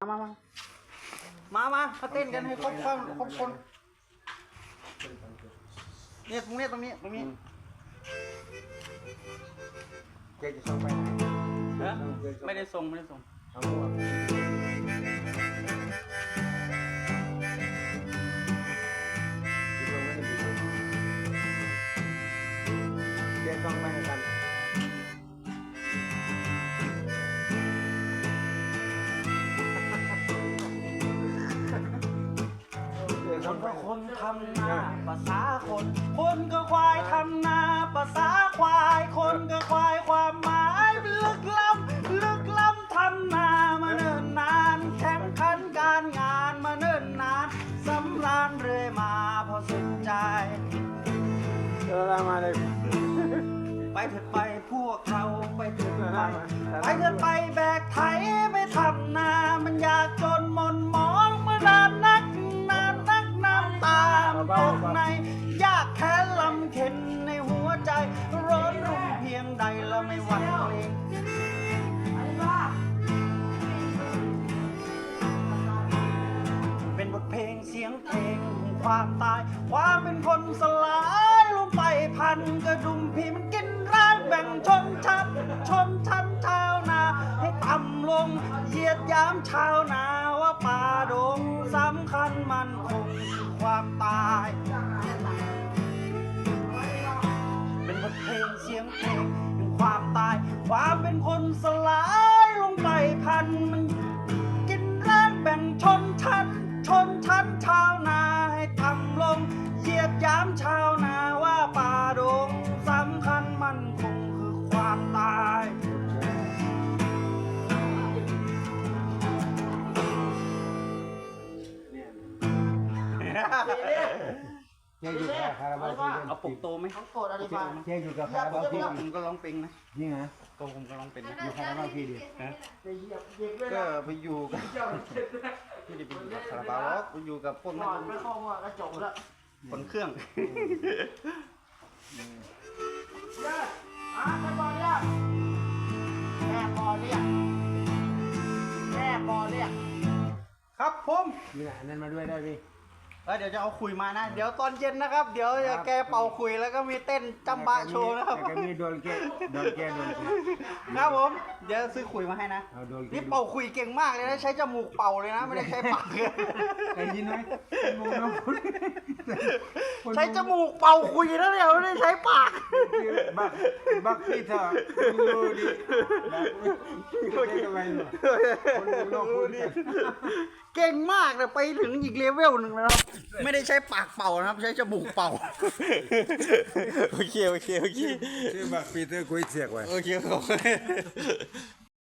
มามามามามาเต้นกันให้ครบคนครบคนเนี่ยตรงเนี้ยตรงนี้ตรงนี้เจ๊จะส่งไปไหนเออไม่ได้ส่งไม่ได้ส่งเอาหมวกคิดว่าไม่ได้ดีเจ๊ต้องไปให้กัน ภาษาคน คนก็ควายทำนาภาษาควาย คนก็ควายความหมายลึกล้ำลึกล้ำทำนามาเนิ่นนานแข่งขันการงานมาเนิ่นนานสำราญเรื่อยมาพอสุดใจเออมาเลยไปเถิดไปพวกเราไปเถิดไปไปเถิดไปแบกไถไปทำนามันอยากจน เสียงความตาย ความเป็นคนสลายลงไปพันกระดุมพีมันกินร่างแบ่งชนชั้นชนชั้นชาวนา ให้ต่ำลงเหยียดยามชาวนาว่าป่าดงสำคัญมันคงคือความตาย เป็นบทเพลงเสียงเพลงแห่งความตาย ความเป็นคน คือความตายเจ๊อยู่กับคาราบาวพี่เอาปกโตไหมเขาโกรธอะไรมาเจ๊อยู่กับคาราบาวพี่ผมก็ร้องเพลงนะจริงเหรอก็ผมก็ร้องเป็นนะอยู่คาราบาวพี่ดิฮะจะเหยียบเหยียบเลยก็นะไปอยู่กับไม่ได้ไปอยู่กับคาราบาวหรอกไปอยู่กับพวกหนัอกดไม่เข้าหัวกระจกแล้วคนเครื่องย่าอะ ครับผมนี่นะอันนั้นมาด้วยได้พี่ แล้วเดี๋ยวจะเอาคุยมานะ เดี๋ยวตอนเย็นนะครับ เดี๋ยวจะแกเป่าคุยแล้วก็มีเต้นจำบะโชว์นะครับ แต่ก็มีโดนแก้โดนแก้โดนแก้ครับผม เดี๋ยวซื้อคุยมาให้นะ เอาโดนแก้นี่เป่าคุยเก่งมากเลยนะใช้จมูกเป่าเลยนะ ไม่ได้ใช้ปาก ได้ยินไหมมองน้องคุณใช้จมูกเป่าคุยนะเนี่ยไม่ได้ใช้ปาก บักบักพี่เถอะดูดิบักทำไมเนาะคนเมืองนอกพูดกันเก่งมากเลยไปถึงอีกเลเวลหนึ่งนะครับไม่ได้ใช้ปากเป่านะครับ ใช้จมูกเป่า โอเค โอเค โอเค ชื่อบักปีเตอร์กุยเสียกไว้ โอเคครับ